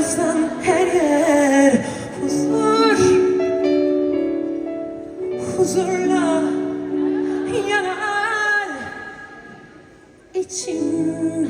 varsan her yer huzur. Huzurla yanar içim